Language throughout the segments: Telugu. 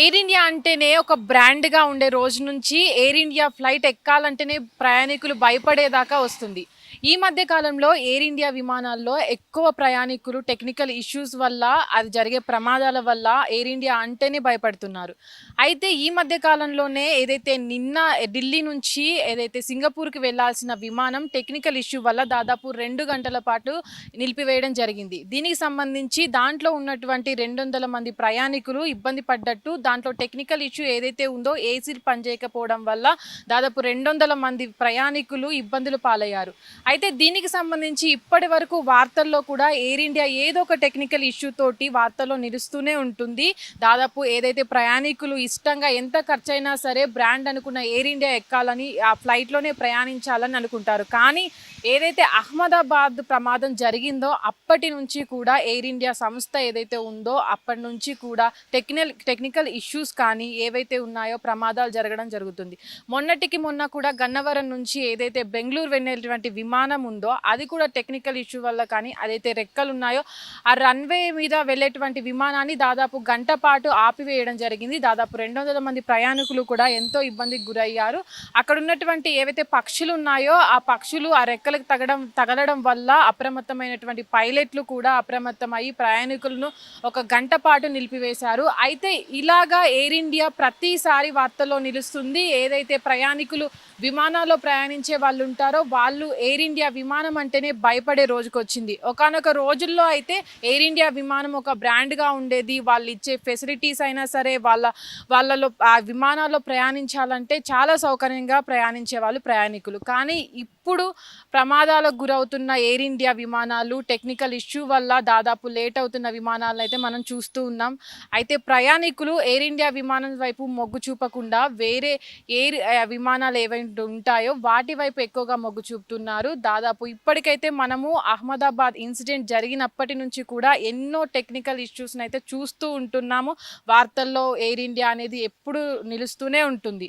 ఎయిర్ ఇండియా అంటేనే ఒక బ్రాండ్గా ఉండే రోజు నుంచి ఎయిర్ ఇండియా ఫ్లైట్ ఎక్కాలంటేనే ప్రయాణికులు భయపడేదాకా వస్తుంది. ఈ మధ్య కాలంలో ఎయిర్ ఇండియా విమానాల్లో ఎక్కువ ప్రయాణికులు టెక్నికల్ ఇష్యూస్ వల్ల అది జరిగే ప్రమాదాల వల్ల ఎయిర్ ఇండియా అంటేనే భయపడుతున్నారు. అయితే ఈ మధ్య కాలంలోనే ఏదైతే నిన్న ఢిల్లీ నుంచి ఏదైతే సింగపూర్కి వెళ్ళాల్సిన విమానం టెక్నికల్ ఇష్యూ వల్ల దాదాపు రెండు గంటల పాటు నిలిపివేయడం జరిగింది. దీనికి సంబంధించి దాంట్లో ఉన్నటువంటి రెండు వందల మంది ప్రయాణికులు ఇబ్బంది పడ్డట్టు దాంట్లో టెక్నికల్ ఇష్యూ ఏదైతే ఉందో ఏసీలు పనిచేయకపోవడం వల్ల దాదాపు రెండు వందల మంది ప్రయాణికులు ఇబ్బందులు పాలయ్యారు. అయితే దీనికి సంబంధించి ఇప్పటి వరకు వార్తల్లో కూడా ఎయిర్ ఇండియా ఏదో ఒక టెక్నికల్ ఇష్యూ తోటి వార్తల్లో నిలుస్తూనే ఉంటుంది. దాదాపు ఏదైతే ప్రయాణికులు ఇష్టంగా ఎంత ఖర్చైనా సరే బ్రాండ్ అనుకున్న ఎయిర్ ఇండియా ఎక్కాలని ఆ ఫ్లైట్లోనే ప్రయాణించాలని అనుకుంటారు. కానీ ఏదైతే అహ్మదాబాద్ ప్రమాదం జరిగిందో అప్పటి నుంచి కూడా ఎయిర్ ఇండియా సంస్థ ఏదైతే ఉందో అప్పటి నుంచి కూడా టెక్నికల్ టెక్నికల్ ఇష్యూస్ కానీ ఏవైతే ఉన్నాయో ప్రమాదాలు జరగడం జరుగుతుంది. మొన్నటికి మొన్న కూడా గన్నవరం నుంచి ఏదైతే బెంగళూరు వెళ్ళినటువంటి విమానం విమానం ఉందో అది కూడా టెక్నికల్ ఇష్యూ వల్ల కానీ అదైతే రెక్కలు ఉన్నాయో ఆ రన్వే మీద వెళ్ళేటువంటి విమానాన్ని దాదాపు గంట పాటు ఆపివేయడం జరిగింది. దాదాపు రెండు వందల మంది ప్రయాణికులు కూడా ఎంతో ఇబ్బందికి గురయ్యారు. అక్కడ ఉన్నటువంటి ఏవైతే పక్షులు ఉన్నాయో ఆ పక్షులు ఆ రెక్కలకు తగడం తగలడం వల్ల అప్రమత్తమైనటువంటి పైలట్లు కూడా అప్రమత్తమై ప్రయాణికులను ఒక గంట పాటు నిలిపివేశారు. అయితే ఇలాగా ఎయిర్ ఇండియా ప్రతిసారి వార్తల్లో నిలుస్తుంది. ఏదైతే ప్రయాణికులు విమానాల్లో ప్రయాణించే వాళ్ళు ఉంటారో వాళ్ళు ఎయిర్ ఇండియా విమానం అంటేనే భయపడే రోజుకి వచ్చింది ఒకనొక రోజుల్లో అయితే ఎయిర్ ఇండియా విమానం ఒక బ్రాండ్గా ఉండేది. వాళ్ళు ఇచ్చే ఫెసిలిటీస్ అయినా సరే వాళ్ళ వాళ్ళలో ఆ విమానాల్లో ప్రయాణించాలంటే చాలా సౌకర్యంగా ప్రయాణించే వాళ్ళు ప్రయాణికులు. కానీ ఇప్పుడు ప్రమాదాలకు గురవుతున్న ఎయిర్ ఇండియా విమానాలు టెక్నికల్ ఇష్యూ వల్ల దాదాపు లేట్ అవుతున్న విమానాలను అయితే మనం చూస్తూ ఉన్నాం. అయితే ప్రయాణికులు ఎయిర్ ఇండియా విమానం వైపు మొగ్గు చూపకుండా వేరే ఎయిర్ విమానాలు ఏవైతే ఉంటాయో వాటి వైపు ఎక్కువగా మొగ్గు చూపుతున్నారు. దాదాపు ఇప్పటికైతే మనము అహ్మదాబాద్ ఇన్సిడెంట్ జరిగినప్పటి నుంచి కూడా ఎన్నో టెక్నికల్ ఇష్యూస్ని అయితే చూస్తూ ఉంటున్నాము. వార్తల్లో ఎయిర్ ఇండియా అనేది ఎప్పుడు నిలుస్తూనే ఉంటుంది.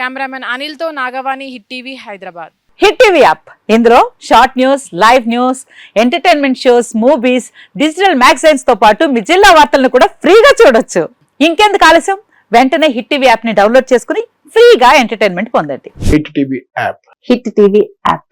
Cameraman అనిల్తో Nagavani Hit TV Hyderabad. Hit TV app. ఇందులో short news live news entertainment shows movies digital మ్యాగజైన్స్తో పాటు మీ జిల్లా వార్తలను కూడా ఫ్రీగా చూడొచ్చు. ఇంకెందుకు ఆలస్యం? వెంటనే హిట్ టీవీ యాప్ని డౌన్లోడ్ చేసుకుని ఫ్రీగా ఎంటర్టైన్మెంట్ పొందండి. Hit TV app. Hit TV app.